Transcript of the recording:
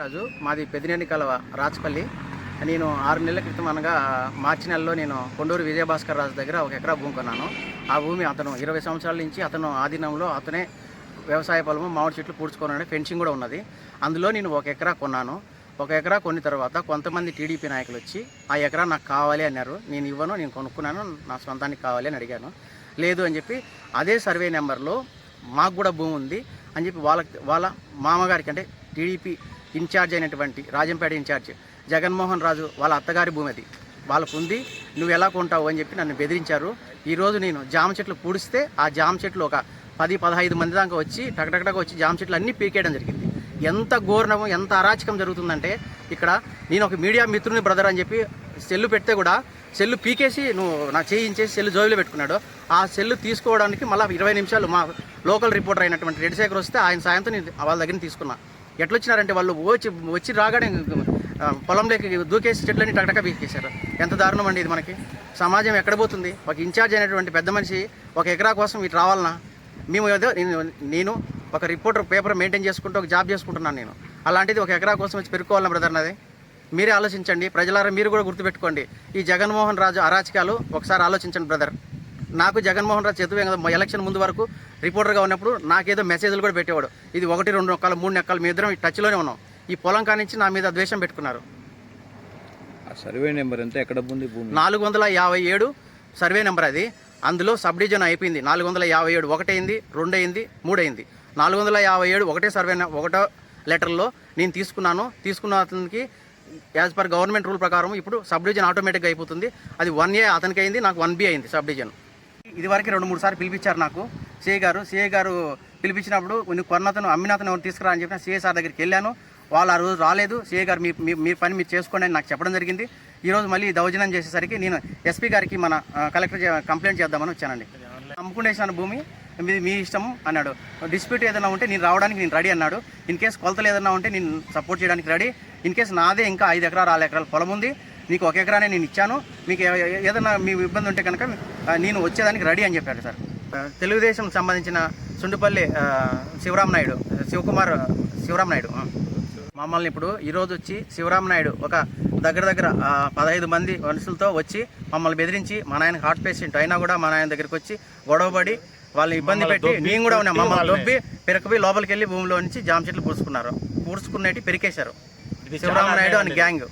రాజు. మాది పెదినేని కలవ రాచపల్లి. నేను ఆరు నెలల క్రితం అనగా మార్చి నెలలో నేను కొండూరు విజయభాస్కర్ రాజు దగ్గర ఒక ఎకరా భూమి కొన్నాను. ఆ భూమి అతను ఇరవై సంవత్సరాల నుంచి అతను ఆధీనంలో అతనే వ్యవసాయ పొలము మామిడి చెట్లు పూడ్చుకోవాలని ఫెన్సింగ్ కూడా ఉన్నది. అందులో నేను ఒక ఎకరా కొన్నాను. ఒక ఎకరా కొన్న తర్వాత కొంతమంది టీడీపీ నాయకులు వచ్చి ఆ ఎకరా నాకు కావాలి అన్నారు. నేను ఇవ్వను నేను కొనుక్కున్నాను నా సొంతానికి కావాలి అని అడిగాను. లేదు అని చెప్పి అదే సర్వే నెంబర్లో మాకు కూడా భూమి ఉంది అని చెప్పి వాళ్ళ వాళ్ళ మామగారికి అంటే టీడీపీ ఇన్ఛార్జ్ అయినటువంటి రాజంపేట ఇన్ఛార్జ్ జగన్మోహన్ రాజు వాళ్ళ అత్తగారి భూమి అది వాళ్ళకు ఉంది. నువ్వు ఎలా కొంటావు అని చెప్పి నన్ను బెదిరించారు. ఈరోజు నేను జామ చెట్లు పూడిస్తే ఆ జామ చెట్లు ఒక పది పదహైదు మంది దాకా వచ్చి టకటకటగా వచ్చి జామ చెట్లు అన్నీ పీకేయడం జరిగింది. ఎంత ఘోరణం ఎంత అరాచకం జరుగుతుందంటే ఇక్కడ నేను ఒక మీడియా మిత్రుని బ్రదర్ అని చెప్పి సెల్లు పెడితే కూడా సెల్లు పీకేసి నువ్వు నా చేయించేసి సెల్లు జోబిలో పెట్టుకున్నాడు. ఆ సెల్లు తీసుకోవడానికి మళ్ళీ ఇరవై నిమిషాలు మా లోకల్ రిపోర్టర్ అయినటువంటి రెడ్డిశేఖర్ వస్తే ఆయన సాయంతో నేను వాళ్ళ దగ్గర తీసుకున్నా. ఎట్లొచ్చినారంటే వాళ్ళు వచ్చి వచ్చి రాగానే పొలంలోకి దూకేసి చెట్లని టకటక బీకేశారు ఎంత దారుణం అండి ఇది మనకి. సమాజం ఎక్కడ పోతుంది? ఒక ఇన్ఛార్జ్ అయినటువంటి పెద్ద మనిషి ఒక ఎకరా కోసం ఇటు రావాలనా? మేము ఏదో నేను- నేను ఒక రిపోర్టర్ పేపర్ మెయింటైన్ చేసుకుంటూ ఒక జాబ్ చేసుకుంటున్నాను నేను. అలాంటిది ఒక ఎకరా కోసం వచ్చి పెరుక్కోవాలన్నా బ్రదర్ నాది? మీరే ఆలోచించండి. ప్రజలారా మీరు కూడా గుర్తుపెట్టుకోండి. ఈ జగన్మోహన్ రాజు అరాచకాలు ఒకసారి ఆలోచించండి బ్రదర్. నాకు జగన్మోహన్ రాజు చేతువే కదా ఎలక్షన్ ముందు వరకు రిపోర్టర్గా ఉన్నప్పుడు నాకేదో మెసేజ్లు కూడా పెట్టేవాడు. ఇది ఒకటి రెండు నెక్కలు మూడు నెక్కలు మీ ఇద్దరం ఈ టచ్లోనే ఉన్నాం. ఈ పొలం కానించి నా మీద ద్వేషం పెట్టుకున్నారు. సర్వే నెంబర్ ఎంత? ఎక్కడ ఉంది నాలుగు వందల యాభై ఏడు సర్వే నెంబర్ అది. అందులో సబ్ డివిజన్ అయిపోయింది. నాలుగు వందల యాభై ఏడు ఒకటైంది రెండైంది మూడైంది. నాలుగు వందల యాభై ఏడు ఒకటే సర్వే ఒకటో లెటర్లో నేను తీసుకున్నాను. తీసుకున్న అతనికి యాజ్ పర్ గవర్నమెంట్ రూల్ ప్రకారం ఇప్పుడు సబ్ డివిజన్ ఆటోమేటిక్గా అయిపోతుంది. అది వన్ ఏ అతనికి అయింది నాకు వన్ బి అయింది సబ్ డివిజన్ ఇది వరకు రెండు మూడు సార్లు పిలిపించారు నాకు. సిఐ గారు సిఏ గారు పిలిపించినప్పుడు నువ్వు కొన్నతను అమ్మినతను ఎవరు తీసుకురా అని చెప్పిన సిఏ సార్ దగ్గరికి వెళ్ళాను. వాళ్ళు ఆ రోజు రాలేదు. సిఏ గారు మీ మీ- పని మీరు చేసుకోండి అని నాకు చెప్పడం జరిగింది. ఈరోజు మళ్ళీ దౌర్జన్యం చేసేసరికి నేను ఎస్పీ గారికి మన కలెక్టర్ కంప్లైంట్ చేద్దామని వచ్చానండి. అమ్ముకునేసాను భూమి మీది మీ ఇష్టం అన్నాడు. డిస్ప్యూట్ ఏదైనా ఉంటే నేను రావడానికి నేను రెడీ అన్నాడు. ఇన్ కేస్ కొలతలు ఏదైనా ఉంటే నేను సపోర్ట్ చేయడానికి రెడీ. ఇన్ కేస్ నాదే ఇంకా ఐదు ఎకరాలు ఆరు ఎకరాల పొలం ఉంది. నీకు ఒక ఎకరానే నేను ఇచ్చాను. మీకు ఏదైనా మీ ఇబ్బంది ఉంటే కనుక నేను వచ్చేదానికి రెడీ అని చెప్పారు సార్. తెలుగుదేశం సంబంధించిన సుండుపల్లి ఆ, శివరాం నాయుడు శివకుమార్ శివరాం నాయుడు. మమ్మల్ని ఇప్పుడు ఈరోజు వచ్చి శివరాం నాయుడు ఒక దగ్గర దగ్గర పదహైదు మంది మనుషులతో వచ్చి మమ్మల్ని బెదిరించి మా నాయన హార్ట్ పేషెంట్ అయినా కూడా మా నాయన దగ్గరికి వచ్చి గొడవపడి వాళ్ళని ఇబ్బంది పెట్టి నేను కూడా ఉన్నా. మమ్మల్ని దొబ్బి పెరకపోయి లోపలికి వెళ్ళి భూమిలో నుంచి జామ చెట్లు పూసుకున్నారు. పూసుకునేటి పెరికేశారు. శివరామ నాయుడు అని గ్యాంగ్.